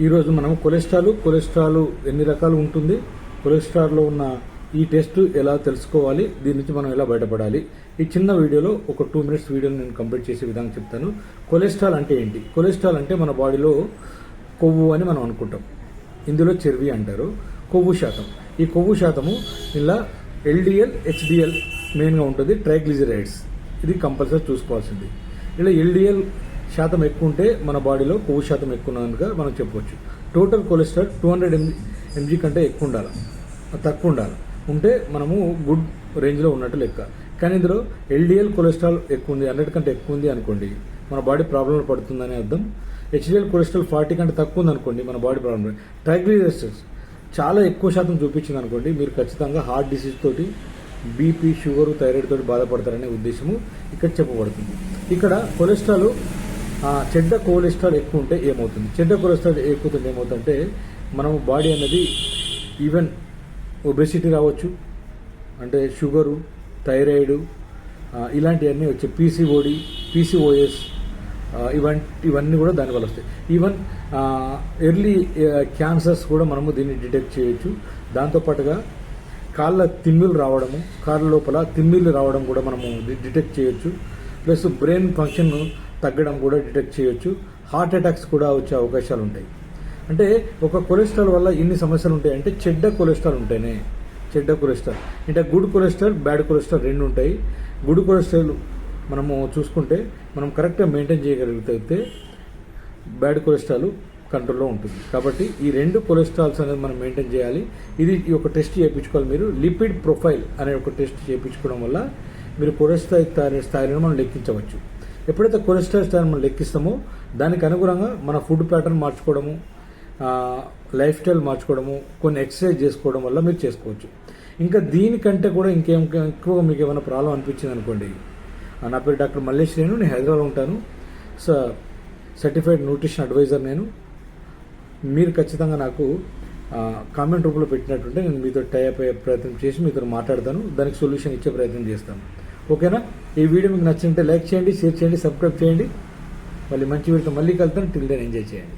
ఈరోజు మనం cholesterol cholesterol ఎన్ని రకాలు ఉంటుంది కొలెస్ట్రాల్లో ఉన్న ఈ టెస్ట్ ఎలా తెలుసుకోవాలి దీని నుంచి మనం ఎలా బయటపడాలి. ఈ చిన్న వీడియోలో ఒక టూ మినిట్స్ వీడియోని నేను కంప్లీట్ చేసే విధంగా చెప్తాను. కొలెస్ట్రాల్ అంటే ఏంటి? కొలెస్ట్రాల్ అంటే మన బాడీలో కొవ్వు అని మనం అనుకుంటాం. ఇందులో చర్వి అంటారు. కొవ్వు శాతం. ఈ కొవ్వు శాతము ఇలా ఎల్డిఎల్ హెచ్డిఎల్ మెయిన్గా ఉంటుంది ట్రైగ్లిజరైడ్స్. ఇది కంపల్సరీ చూసుకోవాల్సింది. ఇలా ఎల్డిఎల్ శాతం ఎక్కువ ఉంటే మన బాడీలో కొవ్వు శాతం ఎక్కువ ఉన్నదిగా మనం చెప్పవచ్చు total cholesterol two hundred mg mg కంటే ఎక్కువ ఉండాలి. తక్కువ ఉండాలి. ఉంటే మనము గుడ్ రేంజ్లో ఉన్నట్టు లెక్క. కానీ ఇందులో ఎల్డిఎల్ కొలెస్ట్రాల్ ఎక్కువ ఉంది హండ్రెడ్ కంటే ఎక్కువ ఉంది అనుకోండి మన బాడీ ప్రాబ్లంలో పడుతుందని అర్థం. హెచ్డిఎల్ కొలెస్ట్రాల్ ఫార్టీ కంటే తక్కువ ఉంది అనుకోండి మన బాడీ ప్రాబ్లం ట్రైగ్లిజరైడ్స్ చాలా ఎక్కువ శాతం చూపించింది అనుకోండి మీరు ఖచ్చితంగా హార్ట్ డిసీజ్ తోటి బీపీ షుగర్ థైరాయిడ్ తోటి బాధపడతారనే ఉద్దేశము ఇక్కడ చెప్పబడుతుంది. ఇక్కడ కొలెస్ట్రాల్ చెడ్డ కొలెస్ట్రాల్ ఎక్కువ ఉంటే ఏమవుతుంది? చెడ్డ కొలెస్ట్రాల్ ఎక్కువ ఏమవుతుందంటే మనం బాడీ అనేది ఈవెన్ ఒబెసిటీ రావచ్చు అంటే షుగరు థైరాయిడ్ ఇలాంటివన్నీ వచ్చే పీసీఓడి పీసీఓఎస్ ఇవన్ ఇవన్నీ కూడా దానివల్ల వస్తాయి. ఈవెన్ ఎర్లీ క్యాన్సర్స్ కూడా మనము దీన్ని డిటెక్ట్ చేయొచ్చు. దాంతోపాటుగా కాళ్ళ తిమ్మిళ్ళు రావడము కాళ్ళ లోపల తిమ్మిళ్ళు రావడం కూడా మనము డిటెక్ట్ చేయొచ్చు. ప్లస్ బ్రెయిన్ ఫంక్షన్ తగ్గడం కూడా డిటెక్ట్ చేయొచ్చు. హార్ట్ అటాక్స్ కూడా వచ్చే అవకాశాలు ఉంటాయి. అంటే ఒక కొలెస్ట్రాల్ వల్ల ఇన్ని సమస్యలు ఉంటాయి అంటే చెడ్డ కొలెస్ట్రాల్ ఉంటేనే చెడ్డ కొలెస్ట్రాల్. అంటే గుడ్ కొలెస్ట్రాల్ బ్యాడ్ కొలెస్ట్రాల్ రెండు ఉంటాయి. గుడ్ కొలెస్ట్రాల్ మనము చూసుకుంటే మనం కరెక్ట్గా మెయింటైన్ చేయగలిగితే బ్యాడ్ కొలెస్ట్రాల్ కంట్రోల్లో ఉంటుంది. కాబట్టి ఈ రెండు కొలెస్ట్రాల్స్ అనేది మనం మెయింటైన్ చేయాలి. ఇది ఈ ఒక టెస్ట్ చేయించుకోవాలి మీరు. లిపిడ్ ప్రొఫైల్ అనే ఒక టెస్ట్ చేయించుకోవడం వల్ల మీరు కొలెస్ట్రాల్ స్థాయి- స్థాయిలను మనం లెక్కించవచ్చు. ఎప్పుడైతే కొలెస్ట్రాల్ స్థాయిని మనం లెక్కిస్తామో దానికి అనుగుణంగా మన ఫుడ్ ప్యాటర్న్ మార్చుకోవడము లైఫ్ స్టైల్ మార్చుకోవడము కొన్ని ఎక్సర్సైజ్ చేసుకోవడం వల్ల మీరు చేసుకోవచ్చు. ఇంకా దీనికంటే కూడా ఇంకేం ఎక్కువగా మీకు ఏమైనా ప్రాబ్లం అనిపించింది అనుకోండి. నా పేరు డాక్టర్ మల్లేష్ నేను నేను హైదరాబాద్లో ఉంటాను. సో సర్టిఫైడ్ న్యూట్రిషన్ అడ్వైజర్ నేను. మీరు ఖచ్చితంగా నాకు కామెంట్ రూపంలో పెట్టినట్టుంటే నేను మీతో టైప్ అయ్యే ప్రయత్నం చేసి మీతో మాట్లాడతాను. దానికి సొల్యూషన్ ఇచ్చే ప్రయత్నం చేస్తాను. ఓకేనా? ఈ వీడియో మీకు నచ్చింటే లైక్ చేయండి షేర్ చేయండి సబ్స్క్రైబ్ చేయండి. మళ్ళీ మంచి వీడియోతో మళ్ళీ కలుతాను టిల్ దెన్ ఎంజాయ్ చేయండి.